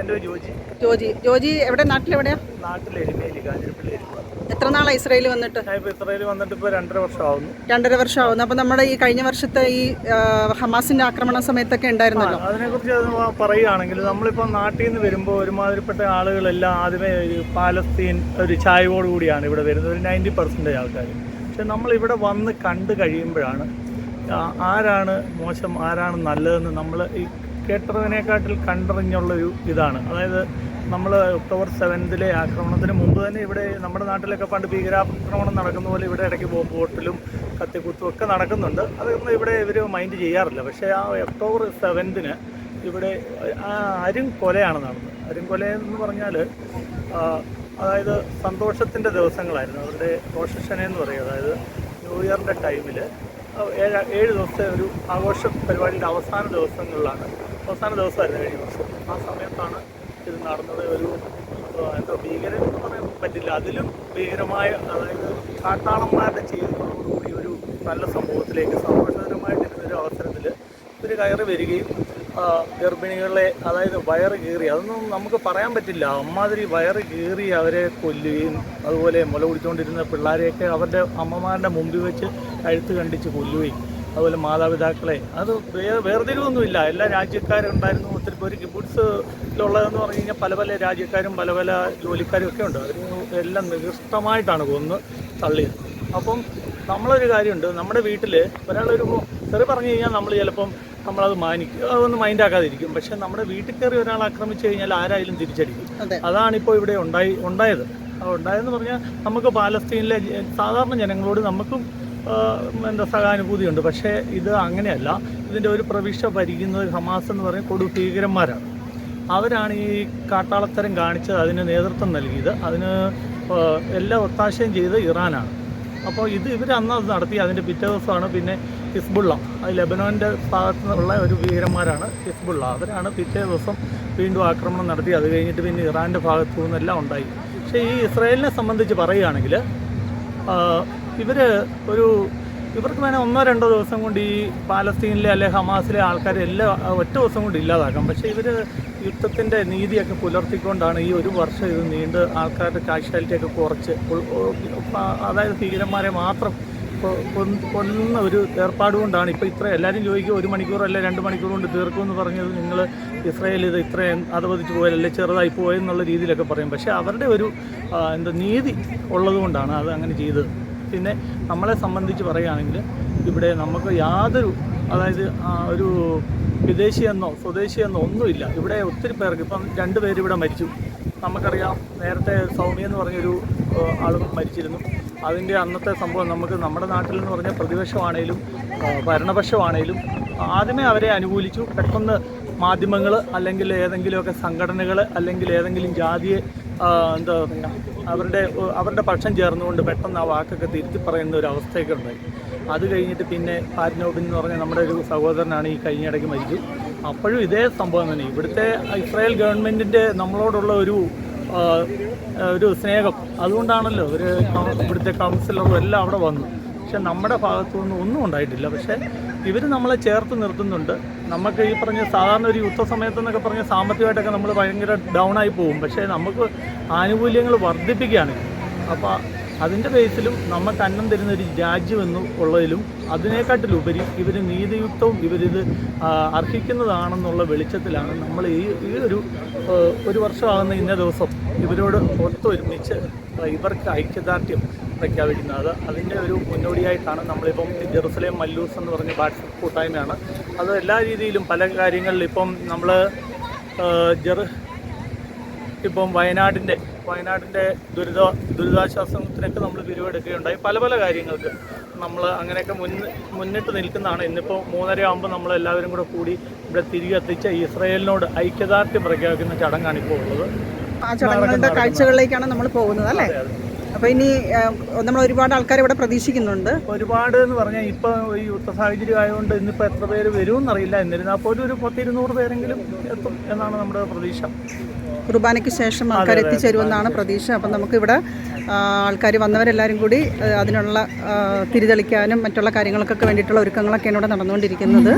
എന്റെ ജോജി. ജോജി. ജോജി എവിടെ? നാട്ടിലെവിടെയാ? നാട്ടിൽ എരുമേലി കാഞ്ഞിരപ്പള്ളി എത്ര നാളാണ് ഇസ്രയേൽ വന്നിട്ട്? ഇപ്പോൾ വന്നിട്ട് ഇപ്പോൾ രണ്ടര വർഷമാവുന്നു. രണ്ടര വർഷമാവുന്നു. അപ്പോൾ നമ്മുടെ ഈ കഴിഞ്ഞ വർഷത്തെ ഈ ഹമാസിന്റെ ആക്രമണ സമയത്തൊക്കെ ഉണ്ടായിരുന്നല്ലോ? അതിനെക്കുറിച്ച് കുറിച്ച് പറയുകയാണെങ്കിൽ നമ്മളിപ്പോൾ നാട്ടിൽ നിന്ന് വരുമ്പോൾ ഒരുമാതിരിപ്പെട്ട ആളുകളെല്ലാം ആദ്യമേ ഒരു പാലസ്തീൻ ഒരു ചായവോട് കൂടിയാണ് ഇവിടെ വരുന്നത്. ഒരു നയന്റി പെർസെന്റേജ് ആൾക്കാർ. പക്ഷെ നമ്മളിവിടെ വന്ന് കണ്ടു കഴിയുമ്പോഴാണ് ആരാണ് മോശം ആരാണ് നല്ലതെന്ന് നമ്മൾ ഈ കേട്ടതിനെക്കാട്ടിൽ കണ്ടറിഞ്ഞുള്ളൊരു ഇതാണ്. അതായത് നമ്മൾ ഒക്ടോബർ സെവൻത്തിലെ ആക്രമണത്തിന് മുമ്പ് തന്നെ ഇവിടെ നമ്മുടെ നാട്ടിലൊക്കെ പണ്ട് ഭീകരാക്രമണം നടക്കുന്ന പോലെ ഇവിടെ ഇടയ്ക്ക് ബോംബ് പൊട്ടലും കത്തിക്കുത്തും ഒക്കെ നടക്കുന്നുണ്ട്. അതൊന്നും ഇവിടെ ഇവർ മൈൻഡ് ചെയ്യാറില്ല. പക്ഷേ ആ ഒക്ടോബർ സെവൻത്തിന് ഇവിടെ അരും കൊലയാണ് നടന്നത്. അരും കൊല എന്ന് പറഞ്ഞാൽ അതായത് സന്തോഷത്തിന്റെ ദിവസങ്ങളായിരുന്നു. അവരുടെ റോഷനെ എന്ന് പറയും. അതായത് ന്യൂ ഇയറിന്റെ ടൈമിൽ ഏഴ് ഏഴ് ദിവസത്തെ ഒരു ആഘോഷ പരിപാടിയുടെ അവസാന ദിവസങ്ങളിലാണ് അവസാന ദിവസമായിരുന്നു കഴിഞ്ഞ വർഷം ആ സമയത്താണ് ഇത് നടന്നത് ഒരു എന്തോ ഭീകരം എന്ന് പറയാൻ പറ്റില്ല. അതിലും ഭീകരമായ അതായത് കാട്ടാളന്മാരുടെ ചെയ്യുന്നതോടുകൂടി ഒരു നല്ല സമൂഹത്തിലേക്ക് സന്തോഷകരമായിട്ടിരുന്ന ഒരു അവസരത്തിൽ ഒരു കയറി വരികയും ഗർഭിണികളെ അതായത് വയറ് കീറി അതൊന്നും നമുക്ക് പറയാൻ പറ്റില്ല. അമ്മാതിരി വയറ് കീറി അവരെ കൊല്ലുകയും അതുപോലെ മുല കുടിച്ചുകൊണ്ടിരുന്ന പിള്ളേരെയൊക്കെ അവരുടെ അമ്മമാരുടെ മുമ്പിൽ വെച്ച് കഴുത്ത് കണ്ടിച്ച് കൊല്ലുകയും അതുപോലെ മാതാപിതാക്കളെ. അത് വേർതിരിവൊന്നുമില്ല. എല്ലാ രാജ്യക്കാരുണ്ടായിരുന്നു. ഒത്തിരി പേര് കിബുഡ്സിലുള്ളതെന്ന് പറഞ്ഞു കഴിഞ്ഞാൽ പല പല രാജ്യക്കാരും പല പല ജോലിക്കാരും ഒക്കെ ഉണ്ട്. അവർ എല്ലാം നികൃഷ്ടമായിട്ടാണ് കൊന്ന് തള്ളിയത്. അപ്പം നമ്മളൊരു കാര്യമുണ്ട്. നമ്മുടെ വീട്ടിൽ ഒരാളൊരു തെറി പറഞ്ഞു കഴിഞ്ഞാൽ നമ്മൾ ചിലപ്പം നമ്മളത് മാനിക്കും. അതൊന്നും മൈൻഡാക്കാതിരിക്കും. പക്ഷേ നമ്മുടെ വീട്ടിൽ കയറി ഒരാൾ ആക്രമിച്ചു കഴിഞ്ഞാൽ ആരായാലും തിരിച്ചടിക്കും. അതെ. അതാണിപ്പോൾ ഇവിടെ ഉണ്ടായി ഉണ്ടായത്. ഉണ്ടായതെന്ന് പറഞ്ഞാൽ നമുക്ക് പാലസ്തീനിലെ സാധാരണ ജനങ്ങളോട് നമുക്കും എന്താ സഹാനുഭൂതിയുണ്ട്. പക്ഷേ ഇത് അങ്ങനെയല്ല. ഇതിന്റെ ഒരു പ്രവിശ്യ ഭരിക്കുന്നത് ഹമാസ് എന്ന് പറയുന്ന കൊടു ഭീകരന്മാരാണ്. അവരാണ് ഈ കാട്ടാളത്തരം കാണിച്ചത് അതിന് നേതൃത്വം നൽകിയത്. അതിന് എല്ലാ ഒത്താശയും ചെയ്ത് ഇറാനാണ്. അപ്പോൾ ഇത് ഇവർ അന്ന് അത് നടത്തി. അതിന്റെ പിറ്റേ ദിവസമാണ് പിന്നെ ഹിസ്ബുള്ള അത് ലെബനോന്റെ ഭാഗത്തു നിന്നുള്ള ഒരു ഭീകരന്മാരാണ് ഹിസ്ബുള്ള. അവരാണ് പിറ്റേ ദിവസം വീണ്ടും ആക്രമണം നടത്തി. അത് കഴിഞ്ഞിട്ട് പിന്നെ ഇറാന്റെ ഭാഗത്തു നിന്നെല്ലാം ഉണ്ടായി. പക്ഷേ ഈ ഇസ്രായേലിനെ സംബന്ധിച്ച് പറയുകയാണെങ്കിൽ ഇവർ ഒരു ഇവർക്ക് വേണേൽ ഒന്നോ രണ്ടോ ദിവസം കൊണ്ട് ഈ പാലസ്തീനിലെ അല്ലെ ഹമാസിലെ ആൾക്കാരെ എല്ലാം ഒറ്റ ദിവസം കൊണ്ട് ഇല്ലാതാക്കാം. പക്ഷേ ഇവർ യുദ്ധത്തിന്റെ നീതിയൊക്കെ പുലർത്തിക്കൊണ്ടാണ് ഈ ഒരു വർഷം ഇത് നീണ്ട് ആൾക്കാരുടെ കാഷ്വാലിറ്റിയൊക്കെ കുറച്ച് അതായത് ഭീകരന്മാരെ മാത്രം കൊന്ന ഒരു ഏർപ്പാട് കൊണ്ടാണ് ഇപ്പോൾ ഇത്ര എല്ലാവരും ചോദിക്കുക ഒരു മണിക്കൂർ അല്ലെ രണ്ട് മണിക്കൂർ കൊണ്ട് തീർക്കുമെന്ന് പറഞ്ഞത് നിങ്ങൾ ഇസ്രായേൽ ഇത് ഇത്രയും അധപതിച്ച് പോയല്ലേ ചെറുതായി പോയെന്നുള്ള രീതിയിലൊക്കെ പറയും. പക്ഷേ അവരുടെ ഒരു എന്താ നീതി ഉള്ളതുകൊണ്ടാണ് അത് അങ്ങനെ ചെയ്തത്. പിന്നെ നമ്മളെ സംബന്ധിച്ച് പറയുകയാണെങ്കിൽ ഇവിടെ നമുക്ക് യാതൊരു അതായത് ഒരു വിദേശിയെന്നോ സ്വദേശിയെന്നോ ഒന്നുമില്ല. ഇവിടെ ഒത്തിരി പേർക്ക് ഇപ്പം രണ്ട് പേര് ഇവിടെ മരിച്ചു. നമുക്കറിയാം നേരത്തെ സൗമ്യ എന്ന് പറഞ്ഞൊരു ആൾ മരിച്ചിരുന്നു. അതിന്റെ അന്നത്തെ സംഭവം നമുക്ക് നമ്മുടെ നാട്ടിൽ എന്ന് പറഞ്ഞാൽ പ്രതിപക്ഷമാണേലും ഭരണപക്ഷമാണേലും ആദ്യമേ അവരെ അനുകൂലിച്ചു. പെട്ടെന്ന് മാധ്യമങ്ങൾ അല്ലെങ്കിൽ ഏതെങ്കിലുമൊക്കെ സംഘടനകൾ അല്ലെങ്കിൽ ഏതെങ്കിലും ജാതിയെ എന്താ പറയുക അവരുടെ അവരുടെ പക്ഷം ചേർന്നുകൊണ്ട് പെട്ടെന്ന് ആ വാക്കൊക്കെ തിരുത്തി പറയുന്ന ഒരു അവസ്ഥയൊക്കെ ഉണ്ടായി. അത് കഴിഞ്ഞിട്ട് പിന്നെ പാറ്റ്നോബിൻ എന്ന് പറഞ്ഞ നമ്മുടെ ഒരു സഹോദരനാണ് ഈ കഴിഞ്ഞ ഇടയ്ക്ക് മരിച്ചു. അപ്പോഴും ഇതേ സംഭവം തന്നെ. ഇവിടുത്തെ ഇസ്രായേൽ ഗവൺമെന്റിന്റെ നമ്മളോടുള്ള ഒരു ഒരു സ്നേഹം. അതുകൊണ്ടാണല്ലോ ഒരു ഇവിടുത്തെ കൗൺസിലറും എല്ലാം അവിടെ വന്നു. പക്ഷെ നമ്മുടെ ഭാഗത്തു നിന്ന് ഒന്നും ഉണ്ടായിട്ടില്ല. പക്ഷേ ഇവർ നമ്മളെ ചേർത്ത് നിർത്തുന്നുണ്ട്. നമുക്ക് ഈ പറഞ്ഞ സാധാരണ ഒരു യുദ്ധ സമയത്ത് എന്നൊക്കെ പറഞ്ഞ സാമ്പത്തികമായിട്ടൊക്കെ നമ്മൾ ഭയങ്കര ഡൗൺ ആയി പോകും. പക്ഷേ നമുക്ക് ആനുകൂല്യങ്ങൾ വർദ്ധിപ്പിക്കുകയാണ്. അപ്പോൾ അതിന്റെ ബേസിലും നമുക്ക് അന്നം തരുന്ന ഒരു രാജ്യമെന്ന് ഉള്ളതിലും അതിനേക്കാട്ടിലുപരി ഇവർ നീതിയുക്തവും ഇവരിത് അർഹിക്കുന്നതാണെന്നുള്ള വെളിച്ചത്തിലാണ് നമ്മൾ ഈ ഈ ഒരു ഒരു വർഷമാകുന്ന ഇന്ന ദിവസം ഇവരോട് ഒത്തൊരുമിച്ച് ഇവർക്ക് ഐക്യദാർഢ്യം പ്രഖ്യാപിക്കുന്നത്. അത് അതിന്റെ ഒരു മുന്നോടിയായിട്ടാണ് നമ്മളിപ്പം ജെറുസലേം മല്ലൂസ് എന്ന് പറഞ്ഞ ബാറ്റ് കൂട്ടായ്മയാണ്. അത് എല്ലാ രീതിയിലും പല കാര്യങ്ങളിലും ഇപ്പം നമ്മൾ ജെറു ഇപ്പം വയനാടിന്റെ വയനാടിന്റെ ദുരിത ദുരിതാശ്വാസത്തിനൊക്കെ നമ്മൾ പിരിവെടുക്കുകയുണ്ടായി. പല പല കാര്യങ്ങൾക്ക് നമ്മൾ അങ്ങനെയൊക്കെ മുൻ മുന്നിട്ട് നിൽക്കുന്നതാണ്. ഇന്നിപ്പോൾ മൂന്നര ആകുമ്പോൾ നമ്മൾ എല്ലാവരും കൂടെ കൂടി ഇവിടെ തിരികെ എത്തിച്ച ഇസ്രയേലിനോട് ഐക്യദാർഢ്യം പ്രഖ്യാപിക്കുന്ന ചടങ്ങാണ് ഇപ്പോൾ ഉള്ളത്. ആ ചടങ്ങുകളുടെ കാഴ്ചകളിലേക്കാണ് നമ്മൾ പോകുന്നത് അല്ലേ? അപ്പോൾ ഇനി നമ്മൾ ഒരുപാട് ആൾക്കാർ ഇവിടെ പ്രതീക്ഷിക്കുന്നുണ്ട്. ഒരുപാട് എന്ന് പറഞ്ഞാൽ ഇപ്പോൾ ഈ യുദ്ധ സാഹചര്യം ആയതുകൊണ്ട് ഇന്നിപ്പോൾ എത്ര പേര് വരുമെന്നറിയില്ല. എന്നിരുന്നാൽ പോലും ഒരു പത്തിരുന്നൂറ് പേരെങ്കിലും എത്തും എന്നാണ് നമ്മുടെ പ്രതീക്ഷ. കുർബാനയ്ക്ക് ശേഷം ആൾക്കാർ എത്തിച്ചേരുമെന്നാണ് പ്രതീക്ഷ. അപ്പം നമുക്കിവിടെ ആൾക്കാർ വന്നവരെല്ലാവരും കൂടി അതിനുള്ള തിരിതെളിക്കാനും മറ്റുള്ള കാര്യങ്ങൾക്കൊക്കെ വേണ്ടിയിട്ടുള്ള ഒരുക്കങ്ങളൊക്കെയാണ് ഇവിടെ നടന്നുകൊണ്ടിരിക്കുന്നത്.